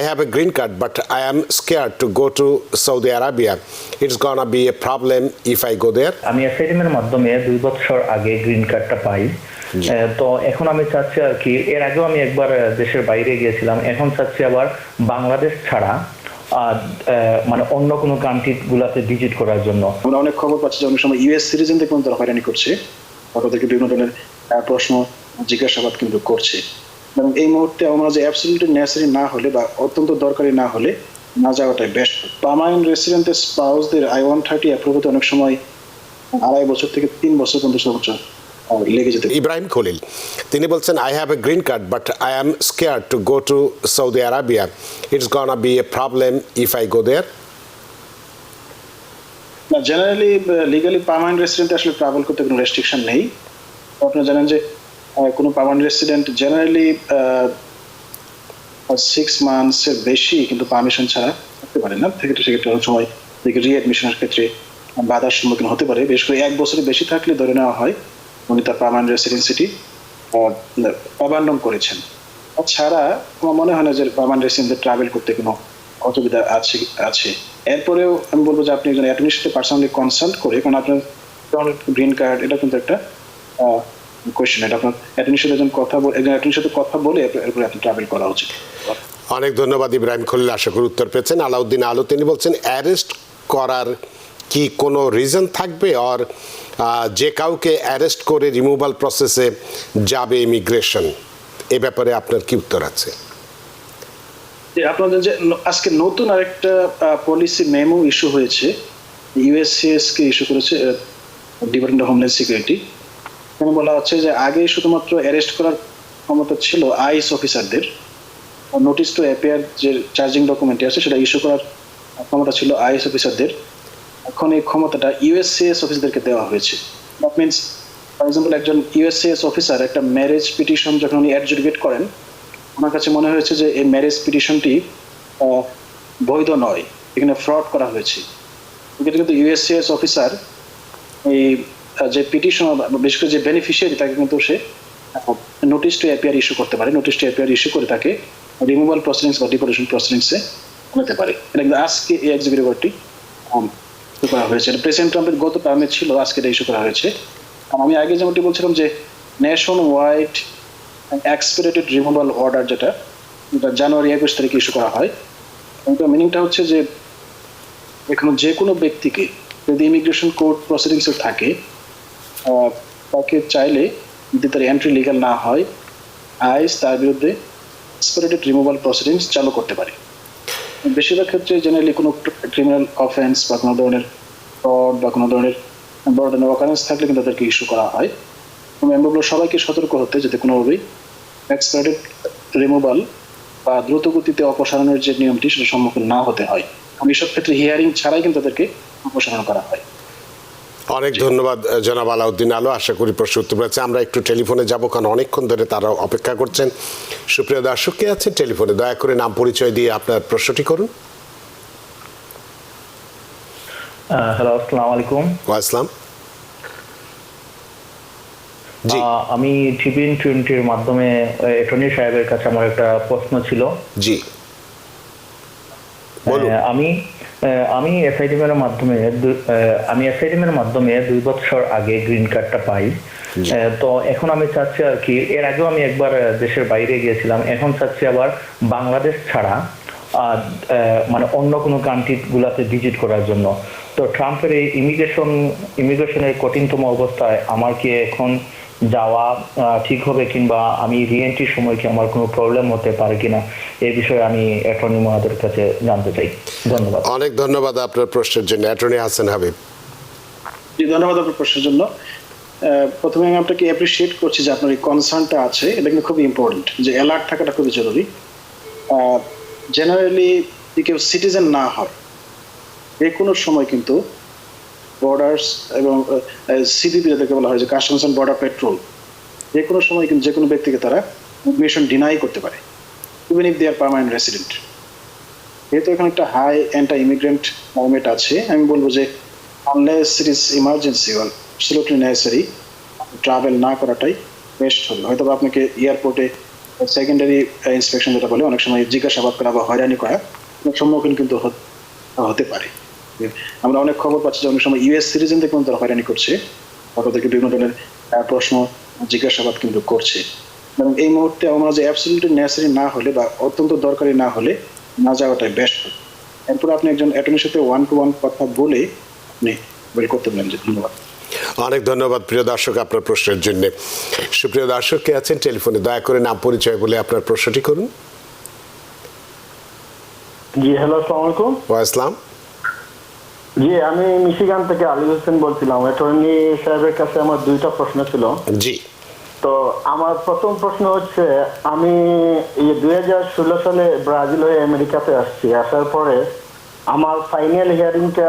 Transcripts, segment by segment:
I have a green card, but I am scared to go to Saudi Arabia. It's gonna be a problem if I go there. আমি এসআইডিএমের মাধ্যমে দুই বছর আগে green কার্ডটা পাই। তো এখন আমি চাচ্ছি আর কি এর আগেও আমি একবার দেশের বাইরে গিয়েছিলাম। এখন চাচ্ছি আবার বাংলাদেশ ছাড়া মানে অন্য কোনো কান্ট্রি গুলাতে ভিজিট করার জন্য। আমরা অনেক খবর পাচ্ছি যে অনেক সময় ইউএস সিটিজেনদের কিন্তু তারা হয়রানি করছে বা তাদেরকে বিভিন্ন ধরনের প্রশ্ন জিজ্ঞাসাবাদ কিন্তু করছে। এবং এই মুহূর্তে আমরা যে অ্যাবসলিউটলি নেসারি না হলে বা অত্যন্ত দরকারি না হলে না যাওয়াটাই বেস্ট পার্মানেন্ট রেসিডেন্টের স্পাউসদের আই ওয়ান থার্টি অ্যাপ্রুভ হতে অনেক সময় আড়াই বছর থেকে তিন বছর পর্যন্ত সর্বোচ্চ লেগে যেতে ইব্রাহিম খলিল তিনি বলছেন I have a green card but I am scare to go to Saudi Arabia it's gonna be a problem if I go there না জেনারেলি লিগালি পার্মানেন্ট রেসিডেন্ট আসলে ট্রাভেল করতে কোনো রেস্ট্রিকশন নেই। আপনারা জানেন যে কোনো পার্মানেন্ট রেসিডেন্ট জেনারেলি সিক্স মান্থসের বেশি কিন্তু পারমিশন ছাড়া থাকতে পারে না। সেক্ষেত্রে সেক্ষেত্রে অনেক সময় দেখে রিঅ্যাডমিশনের ক্ষেত্রে বাধার সম্মুখীন হতে পারে। বিশেষ করে এক বছরের বেশি থাকলে ধরে নেওয়া হয়, উনি তার পার্মানেন্ট রেসিডেন্সিটি অ্যাবান্ডন করেছেন। ছাড়া আমার মনে হয় না যে পার্মানেন্ট রেসিডেন্টদের ট্রাভেল করতে কোনো অসুবিধা আছে আছে। এরপরেও আমি বলব যে আপনি একজন সাথে পার্সোনালি কনসাল্ট করে, কারণ আপনার গ্রিন কার্ড এটা কিন্তু একটা কোয়েশ্চেন এটা আপনার অ্যাটর্নির সাথে একজন কথা বলে একজন অ্যাটর্নির সাথে কথা বলে এরপরে আপনি ট্রাভেল করা উচিত। অনেক ধন্যবাদ ইব্রাহিম খলিল আশা করি উত্তর পেয়েছেন। আলাউদ্দিন আলো তিনি বলছেন অ্যারেস্ট করার কি কোনো রিজন থাকবে? আর যে কাউকে অ্যারেস্ট করে রিমুভাল প্রসেসে যাবে ইমিগ্রেশন এ ব্যাপারে আপনার কি উত্তর আছে? আপনাদের যে আজকে নতুন আরেকটা পলিসি মেমো ইস্যু হয়েছে ইউএসসিএস কে ইস্যু করেছে ডিপার্টমেন্ট অফ হোমল্যান্ড সিকিউরিটি এখানে বলা হচ্ছে যে আগে শুধুমাত্র অ্যারেস্ট করার ক্ষমতা ছিল আইস অফিসারদের নোটিশ টু অ্যাপিয়ার যে চার্জিং ডকুমেন্টটি আছে, সেটা ইস্যু করার ক্ষমতা ছিল আইএস অফিসারদের এখন এই ক্ষমতাটা ইউএসসিএস অফিসারদেরকে দেওয়া হয়েছে। দ্যাট মিনস ফর এক্সাম্পল একজন ইউএসসিএস অফিসার একটা ম্যারেজ পিটিশন যখন উনি অ্যাডজুডিকেট করেন ওনার কাছে মনে হয়েছে যে এই ম্যারেজ পিটিশনটি বৈধ নয়। এখানে ফ্রড করা হয়েছে। কিন্তু ইউএসসিএস অফিসার এই যে পিটিশন বিশেষ করে যে বেনিফিশিয়ারি তাকে কিন্তু সে নোটিশ টু অ্যাপিয়ার ইস্যু করতে পারে নোটিশ টু অ্যাপিয়ার ইস্যু করে তাকে রিমুভাল প্রসিডিংস বা ডিপোর্টেশন প্রসিডিংসে নিতে পারে। এটা কিন্তু আজকে এই এক্সিকিউটিভ অর্ডারটি করা হয়েছে। এটা প্রেসিডেন্ট ট্রাম্পের গত টার্মে ছিল, আজকে এটা ইস্যু করা হয়েছে। আমি আগে যেমনটি বলছিলাম যে nationwide expedited removal order যেটা এটা জানুয়ারি একুশ তারিখে ইস্যু করা হয়। এটা মিনিংটা হচ্ছে যে, এখানে যে কোনো ব্যক্তিকে যদি ইমিগ্রেশন কোর্ট প্রসিডিংসে থাকে তাকে চাইলে যদি তার এন্ট্রি লিগাল না হয় আইস তার বিরুদ্ধে এক্সপিরেটেড রিমুভাল প্রসিডিংস চালু করতে পারে। বেশিরভাগ ক্ষেত্রে জেনারেলি কোনো ক্রিমিনাল অফেন্স বা কোনো ধরনের ফ্রড বা কোনো ধরনের বড় ধরনের অকারেন্স থাকলে কিন্তু তাদেরকে ইস্যু করা হয়। আমি সবাইকে সতর্ক হতে যাতে কোনোভাবেই এক্সপার্টেড রিমুভাল বা দ্রুত গতিতে অপসারণের যে নিয়মটি সেটা সম্মুখীন না হতে হয়। এবং এসব ক্ষেত্রে হিয়ারিং ছাড়াই কিন্তু তাদেরকে অপসারণ করা হয়। অনেক ধন্যবাদ আহ, জনাব আলাউদ্দিন আলো আশা করি প্রশ্ন উত্তর পেয়েছে। আমরা একটু টেলিফোনে যাব কারণ অনেকক্ষণ ধরে তারা অপেক্ষা করছেন। সুপ্রিয় দর্শক কে আছেন টেলিফোনে? দয়া করে নাম পরিচয় দিয়ে আপনার প্রশ্নটি করুন। হ্যালো আসসালামু আলাইকুম। ওয়াইসলাম জি। আমি টিভিএন টোয়েন্টির মাধ্যমে অ্যাটর্নি সাহেবের কাছে আমার একটা প্রশ্ন ছিল। জি। বলুন। আমি আমি এসআইডিএম এর মাধ্যমে আমি এসআইডিএম এর মাধ্যমে দুই বছর আগে গ্রিন কার্ডটা পাই। তো এখন আমি চাচ্ছি আর কি এর আগেও আমি একবার দেশের বাইরে গিয়েছিলাম এখন চাচ্ছি আবার বাংলাদেশ ছাড়া মানে অন্য কোনো কান্ট্রি গুলাতে ভিজিট করার জন্য। তো ট্রাম্পের এই ইমিগ্রেশন ইমিগ্রেশনের কঠিনতম অবস্থায় আমার কি এখন যাওয়া ঠিক হবে কিংবা আমি রিএন্ট্রির সময় কি আমার কোনো প্রবলেম হতে পারে কিনা এই বিষয়ে আমি অ্যাটর্নি মহাদের কাছে জানতে চাই। ধন্যবাদ। অনেক ধন্যবাদ আপনার প্রশ্নের জন্য। অ্যাটর্নি হাসান হাবিব। জি ধন্যবাদ আপনার প্রশ্নের জন্য। প্রথমে আমি আপনাকে অ্যাপ্রিসিয়েট করছি যে আপনার এই কনসার্নটা আছে এটা কিন্তু খুবই ইম্পর্টেন্ট যে অ্যালার্ট থাকাটা খুবই জরুরি। জেনারেলি কেউ সিটিজেন না হয় যে কোনো সময় কিন্তু বর্ডার্স এবং সিবিপি যাদেরকে বলা হয় যে কাস্টমস অ্যান্ড বর্ডার পেট্রোল যে কোনো সময় কিন্তু যে কোনো ব্যক্তিকে তারা মিশন ডিনাই করতে পারে even if they are permanent resident যেহেতু এখানে একটা হাই অ্যান্টা ইমিগ্রেন্ট মুভমেন্ট আছে, আমি বলব যে unless it is emergency or absolutely necessary travel না করাটাই বেস্ট হবে। হয়তো আপনাকে এয়ারপোর্টে সেকেন্ডারি ইন্সপেকশন যেটা বলে, অনেক সময় জিজ্ঞাসাবাদ করা বা হয়রানি করা সম্মুখীন কিন্তু হতে পারে। আমরা অনেক খবর পাচ্ছি যে অনেক সময় ইউএস সিটিজেনদের কিন্তু তারা হয়রানি করছে বা তাদেরকে বিভিন্ন ধরনের প্রশ্ন জিজ্ঞাসাবাদ কিন্তু করছে। এবং এই মুহূর্তে আমরা যে অ্যাবসলিউটলি নেসারি না হলে বা অত্যন্ত দরকারি না হলে না যাওয়াটাই বেস্ট এরপর আপনি একজন অ্যাটর্নির সাথে ওয়ান টু ওয়ান কথা বলে আপনি বের করতে পারেন। যে ধন্যবাদ। অনেক ধন্যবাদ প্রিয় দর্শক আপনার প্রশ্নের জন্য। সুপ্রিয় দর্শক কে আছেন? টেলিফোনে দয়া করে নাম পরিচয় বলে আপনার প্রশ্নটি করুন। জি হ্যালো আসসালামু আলাইকুম। ওয়া ইসলাম জি আমি মিশিগান থেকে আলী হোসেন বলছিলাম। অ্যাটর্নি সাহেবের কাছে আমার দুইটা প্রশ্ন ছিল। জি। তো আমার প্রথম প্রশ্ন হচ্ছে আমি এই দুই হাজার ষোলো সালে ব্রাজিল হয়ে আমেরিকাতে আসছি আসার পরে আমার ফাইনাল হিয়ারিংটা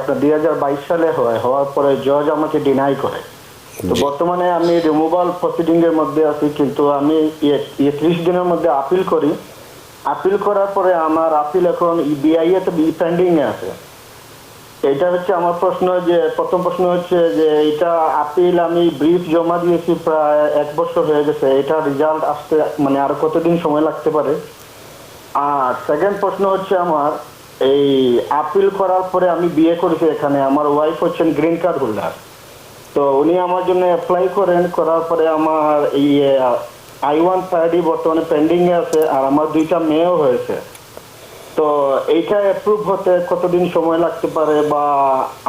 আপনার দুই হাজার বাইশ সালে হয় হওয়ার পরে জজ আমাকে ডিনাই করে। তো বর্তমানে আমি রিমুভাল প্রসিডিং এর মধ্যে আছি কিন্তু আমি ত্রিশ দিনের মধ্যে আপিল করি। আপিল করার পরে আমার আপিল এখন বিআইএ তে পেন্ডিং এ আছে। এটা হচ্ছে আমার প্রশ্ন, যে প্রথম প্রশ্ন হচ্ছে যে এটা আপিল আমি ব্রিফ জমা দিয়েছি প্রায় এক বছর হয়ে গেছে। এটা রেজাল্ট আসতে মানে আর কতদিন সময় লাগতে পারে? আর সেকেন্ড প্রশ্ন হচ্ছে আমার, এই আপিল করার পরে আমি বিয়ে করেছি এখানে, আমার ওয়াইফ হচ্ছেন গ্রিন কার্ড হোল্ডার তো উনি আমার জন্য অ্যাপ্লাই করেন, করার পরে আমার এই আই ওয়ান থার্টি বর্তমানে পেন্ডিংয়ে আছে, আর আমার দুইটা মেয়েও হয়েছে। তো এইটা অ্যাপ্রুভ হতে কতদিন সময় লাগতে পারে বা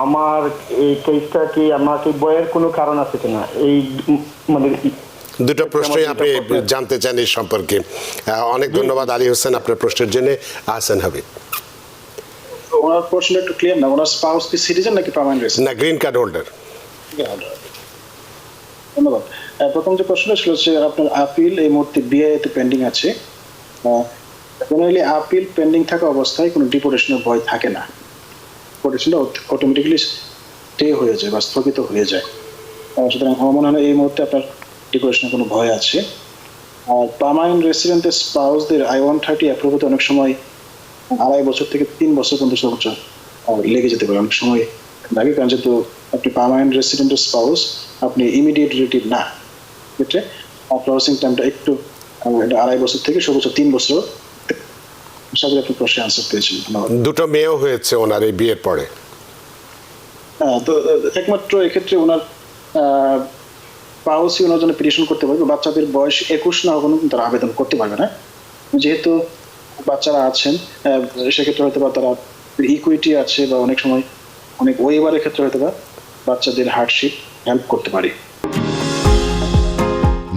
আমার এই কেসটা কি আমার কি বইয়ের কোনো কারণ আছে কিনা? এই মানে দুটো প্রশ্নই আপনি জানতে চান এই সম্পর্কে। অনেক ধন্যবাদ আলী হোসেন আপনার প্রশ্নের জন্য। আহসান হাবিব। ওনার প্রশ্নটা একটু ক্লিয়ার না? ওনার স্পাউস কি সিটিজেন নাকি পার্মানেন্ট রেসিডেন্ট না গ্রিন কার্ড হোল্ডার ধন্যবাদ। প্রথম যে প্রশ্নটা ছিল যে আপনার আপিল এই মুহূর্তে বিআইতে পেন্ডিং আছে। জেনারেলি আপিল পেন্ডিং থাকা অবস্থায় কোনো ডিপোর্টেশনের ভয় থাকে না। ডিপোর্টেশনটা অটোমেটিক্যালি স্টে হয়ে যায় বা স্থগিত হয়ে যায়। সুতরাং আমার মনে হয় এই মুহূর্তে আপনার ডিপোর্টেশনের কোনো ভয় আছে। আর রেসিডেন্টের স্পাউসদের আই ওয়ান থার্টি অ্যাপ্রুভ হতে অনেক সময় আড়াই বছর থেকে তিন বছর পর্যন্ত সর্বোচ্চ লেগে যেতে পারে। অনেক সময় লাগে কারণ যেহেতু আপনি পার্মানেন্ট রেসিডেন্টের স্পাউস আপনি ইমিডিয়েট রিলেটিভ না। ক্ষেত্রে প্রসেসিং টাইমটা একটু আড়াই বছর থেকে সর্বোচ্চ তিন বছর আশা করি প্রশ্নের আনসার পেয়েছেন দুটো মেয়েও হয়েছে ওনার এই বিয়ের পরে। হ্যাঁ, তো একমাত্র এক্ষেত্রে ওনার পাউসি ওনার জন্য পিটিশন করতে পারবে। বাচ্চাদের বয়স একুশ না হওয়া তারা আবেদন করতে পারবে না। যেহেতু বাচ্চারা আছেন সেক্ষেত্রে হয়তো বা তারা ইকুইটি আছে বা অনেক সময় অনেক ওয়েবারের ক্ষেত্রে হয়তো বা বাচ্চাদের হার্ডশিপ হেল্প করতে পারে।